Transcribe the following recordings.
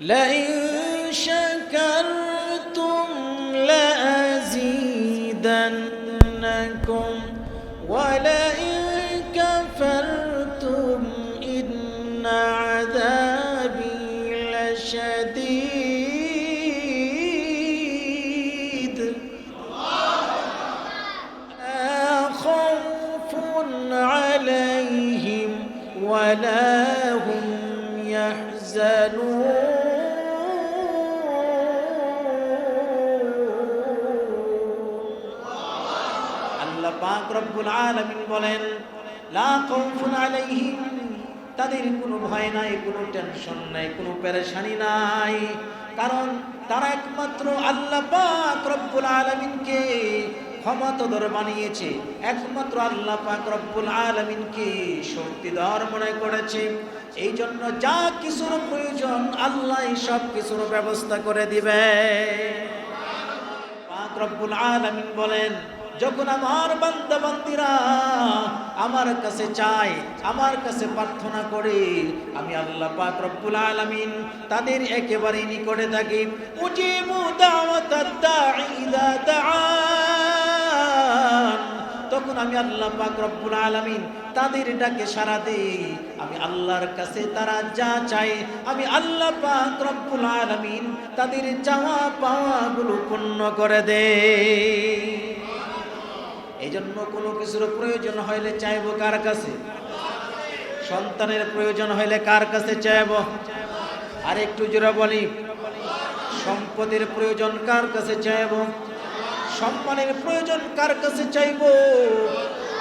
لئن شكرتم لأزيدنكم ولئن كفرتم إن عذابي لشديد. لا خوف عليهم ولا هم يحزنون. পাক রব্বুল আলামিন বলেন, লা খাউফুন আলাইহিম, তাদের কোনো ভয় নাই, কোনো টেনশন নাই, কোনো পেরেশানি নাই। কারণ তারা একমাত্র আল্লাহ পাক রব্বুল আলামিনকে ক্ষমতাধর বানিয়েছে, একমাত্র আল্লাহ পাক রব্বুল আলামিনকে শক্তিধর মনে করেছে। এই জন্য যা কিছুর প্রয়োজন, আল্লাহ সব কিছুর ব্যবস্থা করে দিবে পাক রব্বুল আলামিন বলেন যখন আমার বান্দা বান্দিরা আমার কাছে চায়, আমার কাছে প্রার্থনা করে, আমি আল্লাহ পাক রব্বুল আলামিন তাদের একেবারে নিকটে থাকি। উজিবু দাওয়াতাদ দাঈ ইযা দাআন। তখন আমি আল্লাহ পাক রব্বুল আলামিন তাদের ডাকে সাড়া দেই। আমি আল্লাহর কাছে তারা যা চায়, আমি আল্লাহ পাক রব্বুল আলামিন তাদের চাওয়া পাওয়াগুলো পূর্ণ করে দেই। এই জন্য কোনো কিছুর প্রয়োজন হইলে চাইব কার কাছে? সন্তানের প্রয়োজন হইলে কার কাছে চাইব? আর একটু জোরে বলি, সম্পদের প্রয়োজন কার কাছে চাইব? সম্মানের প্রয়োজন কার কাছে চাইব?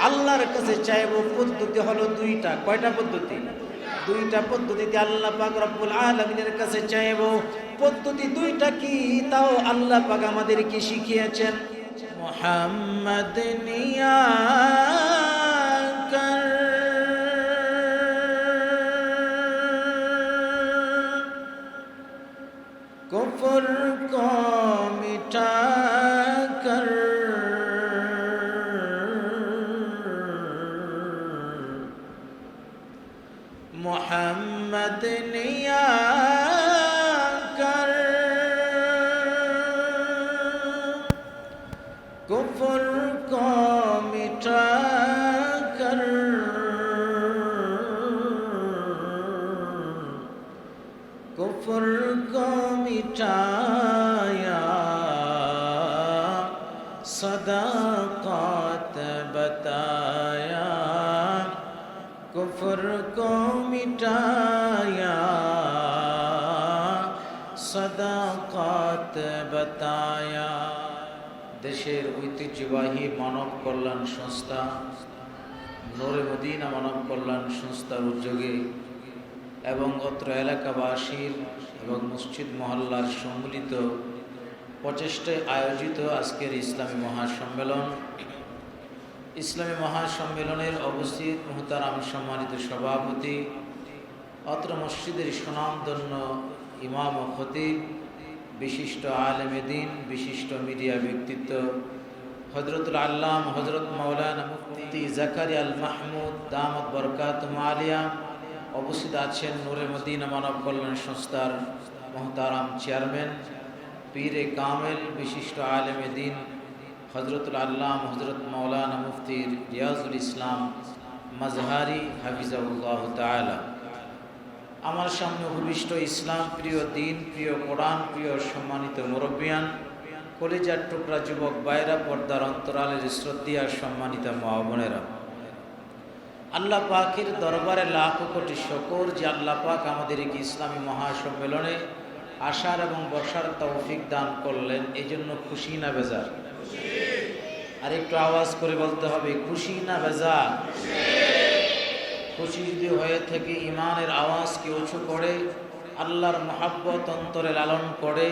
আল্লাহর কাছে চাইব। পদ্ধতি হলো দুইটা। কয়টা পদ্ধতি? দুইটা পদ্ধতিতে আল্লাহ পাক রব্বুল আলমিনের কাছে চাইব। পদ্ধতি দুইটা কি? তাও আল্লাহ পাক আমাদের কি শিখিয়েছেন। মোহাম্মদ নিয়া कुफर को मिटा कर कुफर को मिटाया सदाकत बताया कुफर को मिटाया सदाकत बताया দেশের ঐতিহ্যবাহী মানব কল্যাণ সংস্থা, নোরে মদিনা মানব কল্যাণ সংস্থার উদ্যোগে এবং অত্র এলাকাবাসীর এবং মসজিদ মহল্লার সম্মিলিত প্রচেষ্টায় আয়োজিত আজকের ইসলামী মহাসম্মেলন। ইসলামী মহাসম্মেলনের অবস্থিত মোহতারাম সম্মানিত সভাপতি, অত্র মসজিদের সুনামধন্য ইমাম ও খতিব বিশিষ্ট আলেমে দিন, বিশিষ্ট মিডিয়া ব্যক্তিত্ব হজরতুল আল্লাম হজরত মৌলানা মুফতি জাকারি আল মাহমুদ দামদ বরকাত আলিয়া অবস্থিত আছেন নূরে মদিনা মানব কল্যাণ সংস্থার মহতারাম চেয়ারম্যান, পীরে কামেল, বিশিষ্ট আলেমে দিন হজরতুল আল্লাম হজরত মৌলানা মুফতির রিয়াজুল ইসলাম মাজহারি হাফিজাউল্লাহ তালা আমার সামনে উপবিষ্ট ইসলাম প্রিয় দিন, প্রিয় কোরআন, প্রিয় সম্মানিত মুরব্বিয়ান, কলেজার টুকরা যুবক বাইরা পর্দার অন্তরালের শ্রদ্ধিয়া সম্মানিত মা বোনেরা। আল্লাহ পাকের দরবারে লাখ কোটি শকর যে আল্লাহ পাক আমাদেরকে ইসলামী মহাসম্মেলনে আসার এবং বসার তৌফিক দান করলেন এই জন্য খুশি না বেজার? আর একটু আওয়াজ করে বলতে হবে, খুশি না বেজার? খুশি যদি হয়ে থাকে ইমানের আওয়াজকে উঁচু করে আল্লাহর মহাব্বত অন্তরে লালন করে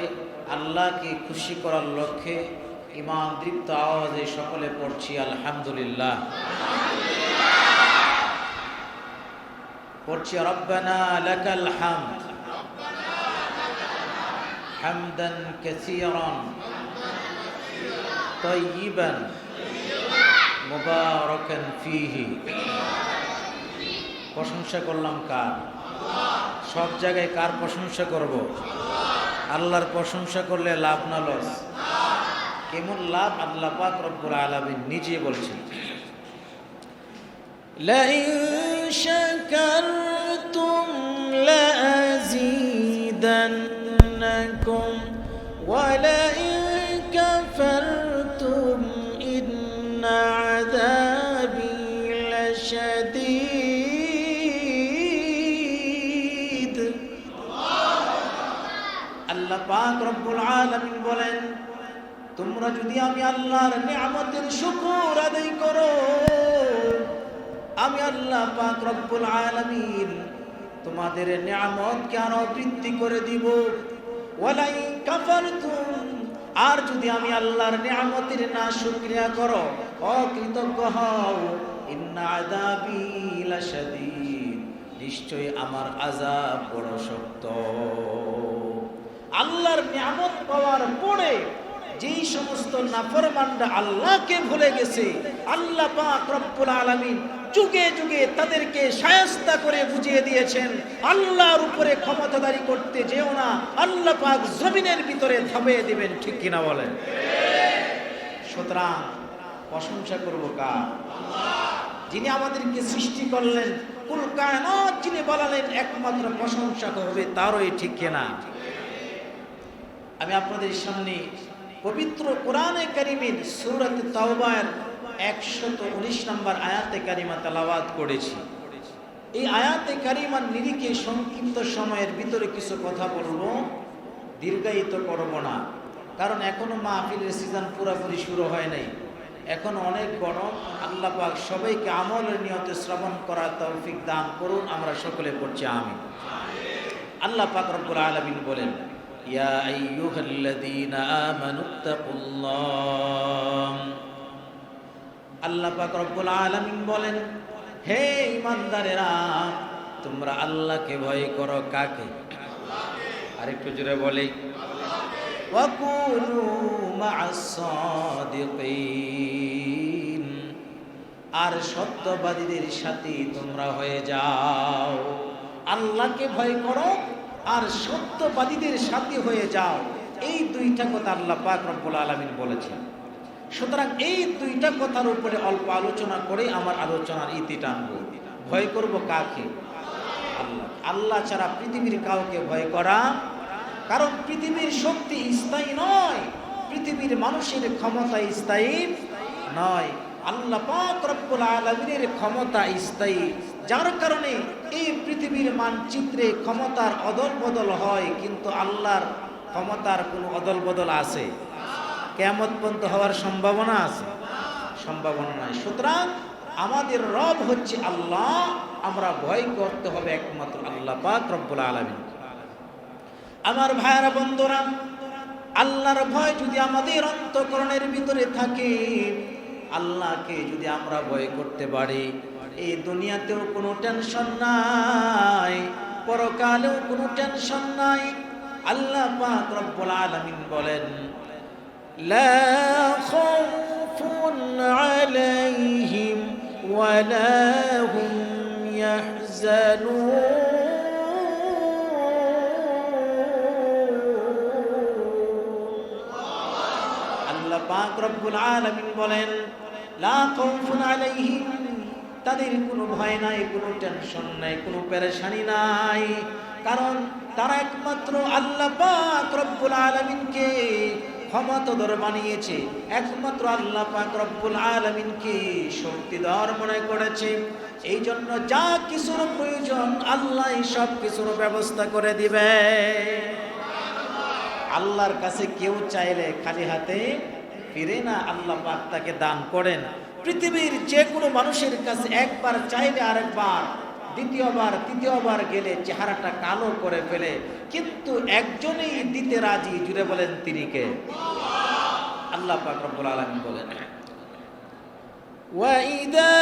আল্লাহকে খুশি করার লক্ষ্যে ইমান দৃপ্ত আওয়াজে সকলে পড়ছি আলহামদুলিল্লাহ পড়ছি রব্বানা লাকাল হামদ হামদান কাসীরান طيبا মুবারাকান ফীহি প্রশংসা করলাম কার? সব জায়গায় কার প্রশংসা করব? আল্লাহর প্রশংসা করলে লাভ না লস? কেমন লাভ আল্লাহ পাক রব্বুল আলমিন নিজে বলছেন। লাইন শাকা বলেন, তোমরা যদি আমি আল্লাহর নিয়ামতের শুকর আদায় করো, আমি আল্লাহ পাক রব্বুল আলামিন তোমাদের নিয়ামতকে আরও বৃদ্ধি করে দিব। ওয়ালাই কাফারতুম, আর যদি আমি আল্লাহর নিয়ামতের না শুকরিয়া করো, অকৃতজ্ঞ হও। ইন্না আযাবি লাশাদীদ, নিশ্চয়ই আমার আযাব বড় শক্ত। আল্লাহর নিয়ামত পাওয়ার পরে যেই সমস্ত নাফরমানরা আল্লাহকে ভুলে গেছে, আল্লাহ পাক রব্বুল আলামিন যুগে যুগে তাদেরকে সায়স্তা করে বুঝিয়ে দিয়েছেন, আল্লাহর উপরে ক্ষমতাদারি করতে যেও না, আল্লাহ পাক জমিনের ভিতরে থামিয়ে দিবেন, ঠিক কিনা বলেন? সুতরাং প্রশংসা করব কার? যিনি আমাদেরকে সৃষ্টি করলেন, কুল কায়নাত যিনি বলালেন একমাত্র প্রশংসা করবে তারই ঠিক কিনা? আমি আপনাদের সামনে পবিত্র কোরআনে কারিমের সুরত তাওবার একশত উনিশ নম্বর আয়াতে কারিমা তালাবাদ করেছি। এই আয়াতে কারিমার নিরিখে সংক্ষিপ্ত সময়ের ভিতরে কিছু কথা বলব। দীর্ঘায়িত করব না, কারণ এখনও মাহফিলের সিজন পুরোপুরি শুরু হয় নাই। এখন অনেক গরম আল্লাহ পাক সবাইকে আমলের নিয়তে শ্রবণ করার তৌফিক দান করুন। আমরা সকলে পড়ছি আমি আল্লাহ পাক রব্বুল আলামিন বলেন ইয়া আইয়ুহাল্লাযীনা আমানুত্তাকুল্লাহ আল্লাহ পাক রব্বুল আলামিন বলেন হে ইমানদারেরা তোমরা আল্লাহকে ভয় করো কাকে? আরেকটু জোরে বলি আর সত্যবাদীদের সাথে তোমরা হয়ে যাও। আল্লাহকে ভয় করো আর সত্যবাদীদের সাথে হয়ে যাও। এই দুইটা কথা আল্লাহ পাক রব্বুল আলামিন বলেছেন। সুতরাং এই দুইটা কথার উপরে অল্প আলোচনা করে আমার আলোচনার ইতি টানবো। ভয় করব কাকে? আল্লাহ। আল্লাহ ছাড়া পৃথিবীর কাউকে ভয় করা। কারণ পৃথিবীর শক্তি স্থায়ী নয়, পৃথিবীর মানুষের ক্ষমতা স্থায়ী নয়। আল্লাহ পাক রব্বুল আলামিনের ক্ষমতা স্থায়ী, যার কারণে এই পৃথিবীর মানচিত্রে ক্ষমতার অদল বদল হয়, কিন্তু আল্লাহর ক্ষমতার কোনো অদল বদল আছে কেমত হওয়ার সম্ভাবনা আছে? সম্ভাবনা নাই। সুতরাং আমাদের রব হচ্ছে আল্লাহ, আমরা ভয় করতে হবে একমাত্র আল্লাহ পাক রব্বুল আলামিন। আমার ভাইয়ারা, বন্ধুরা, আল্লাহর ভয় যদি আমাদের অন্তকরণের ভিতরে থাকে আল্লাহকে যদি আমরা ভয় করতে পারি, এই দুনিয়াতেও কোনো টেনশন নাই, পরকালেও কোনো টেনশন নাই। আল্লাহ পাক রব্বুল আলামিন বলেন, লা খাউফুন আলাইহিম ওয়ালা হুম ইয়াহজানুন। আল্লাহ পাক রব্বুল আলামিন বলেন তাদের কোনো ভয় নাই, কোনো টেনশন নাই, কোনো পেরেশানি নাই। কারণ তারা একমাত্র আল্লাহ পাক রব্বুল আলামিনকে ক্ষমতাধর বানিয়েছে, একমাত্র আল্লাহ পাক রব্বুল আলামিনকে শক্তিধর মনে করেছে। এই জন্য যা কিছুর প্রয়োজন, আল্লাহ সব কিছুর ব্যবস্থা করে দিবে। আল্লাহর কাছে কেউ চাইলে খালি হাতে ফিরে না আল্লাহ পাক তাকে দান করেন পৃথিবীর যে কোনো মানুষের কাছে একবার চাইলে আরেকবার দ্বিতীয়বার তৃতীয়বার গেলে চেহারাটা কালো করে ফেলে কিন্তু একজনেই দিতে রাজি জুড়ে বলেন তিনি কে আল্লাহ পাক রব্বুল আলামিন বলেন وإذا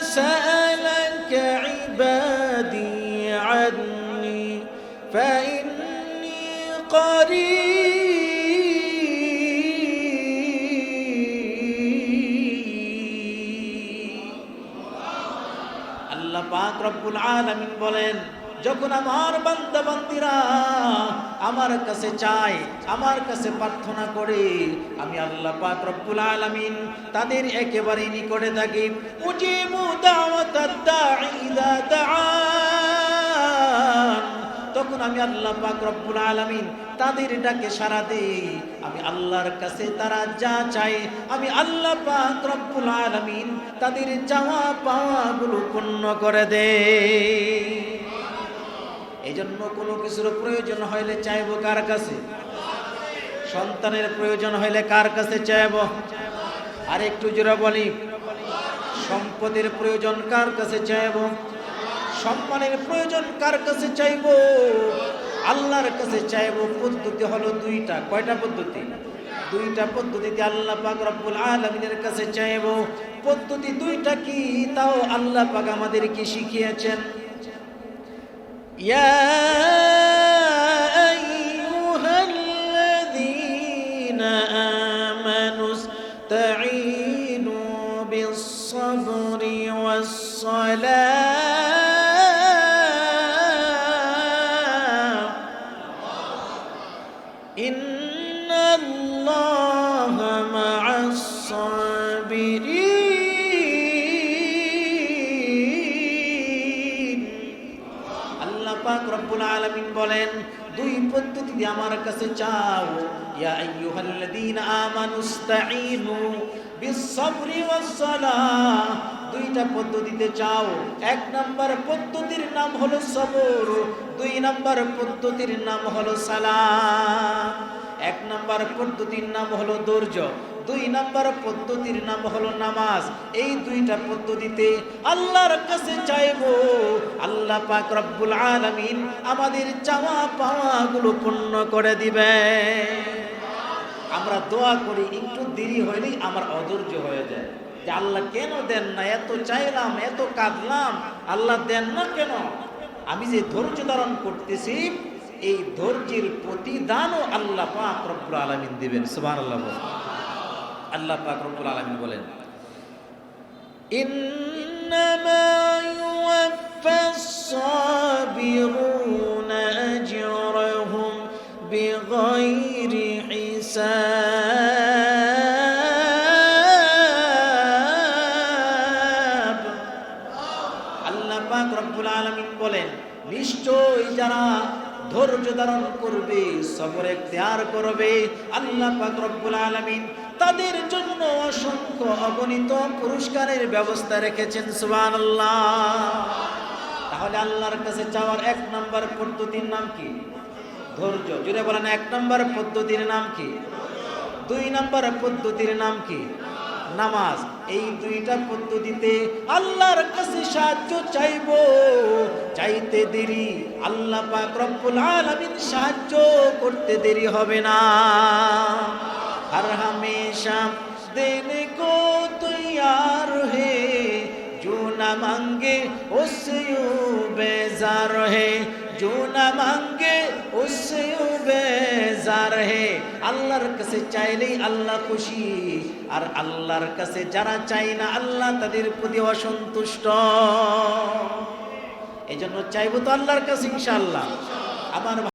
سألك عبادي عني فإني قريب আল্লাহ পাক রব্বুল আলামিন বলেন, যখন আমার বান্দা বান্দিরা আমার কাছে চাই আমার কাছে প্রার্থনা করে, আমি আল্লাহ পাক রব্বুল আলামিন তাদের একেবারে নিকটে থাকি। উজিবু দাওয়াতাদ দাঈ ইযা দাআন তখন আমি আল্লাহ পাক রব্বুল আলামিন তাদের ডাকে সাড়া দেই, আমি আল্লাহর কাছে তারা যা চায়, আমি আল্লাহ পাক রব্বুল আলামিন তাদের চাওয়া পাওয়াগুলো পূর্ণ করে দেই। এই জন্য কোনো কিছুর প্রয়োজন হইলে চাইব কার কাছে? সন্তানের প্রয়োজন হইলে কার কাছে চাইব? আর একটু জোরে বলি, সম্পদের প্রয়োজন কার কাছে চাইব? সম্মানের প্রয়োজন কার কাছে চাইব আল্লাহর কাছে চাইব পদ্ধতি হলো দুইটা কয়টা পদ্ধতি দুইটা পদ্ধতিতে আল্লাহ পাক রব্বুল আলামিনের কাছে চাইব পদ্ধতি দুইটা কি তাও আল্লাহ পাক আমাদেরকে শিখিয়েছেন يا أيها الذين آمنوا استعينوا بالصبر والصلاة পদ্ধতিতে আমার কাছে চাও, ইয়া আইয়ুহাল্লাযীনা আমানুস্তাঈনু বিস-সাবরি ওয়াস-সালাহ। দুইটা পদ্ধতিতে চাও। এক নাম্বার পদ্ধতির নাম হলো সবর, দুই নাম্বার পদ্ধতির নাম হলো সালাম এক নাম্বার পদ্ধতির নাম হলো ধৈর্য। দুই নাম্বার পদ্ধতির নাম হলো নামাজ। এই দুইটা পদ্ধতিতে আল্লাহর কাছে চাইব, আল্লাহ পাক রব্বুল আলামিন আমাদের চাওয়া পাওয়াগুলো পূর্ণ করে দিবে আমরা দোয়া করি, একটু দেরি হইলেই আমার অধৈর্য হয়ে যায়। যে আল্লাহ কেন দেন না? এত চাইলাম, এত কাঁদলাম, আল্লাহ দেন না কেন? আমি যে ধৈর্য ধারণ করতেছি, এই ধৈর্যের প্রতিদানও আল্লাহ পাক রব্বুল আলামিন দিবেন। সুবহানাল্লাহ। আল্লাহ পাক রব্বুল আলামিন বলেন ইন্নামা ইউওয়াফাস সাবিরুনা আজরাহুম বিগাইরি হিসাব। আল্লাহ পাক রব্বুল আলামিন বলেন নিশ্চয় যারা ধৈর্য ধারণ করবে সবরে এখতিয়ার করবে আল্লাহ পাক রব্বুল আলামিন তাদের জন্য অসংখ্য অগণিত পুরস্কারের ব্যবস্থা রেখেছেন, সুবহানাল্লাহ। তাহলে আল্লাহর কাছে চাওয়ার এক নম্বর পদ্ধতির নাম কি? ধৈর্য। জুড়ে বলেন, এক নম্বর পদ্ধতির নাম কি? দুই নম্বর পদ্ধতির নাম কি? নামাজ। এই দুইটা পদ্ধতিতে আল্লাহর কাছে সাহায্য চাইব। চাইতে দেরি আল্লাহ পাক রব্বুল সাহায্য করতে দেরি হবে না। हर हमेशा देने को तैयार है जो न मांगे उससे यूं बेजार है जो न मांगे उससे यूं बेजार है আল্লাহর কাছে চাইলেই আল্লাহ খুশি আর আল্লাহর কাছে যারা চায় না আল্লাহ তাদের প্রতি অসন্তুষ্ট এই জন্য চাইবো তো আল্লাহর কাছে ইনশাআল্লাহ আমার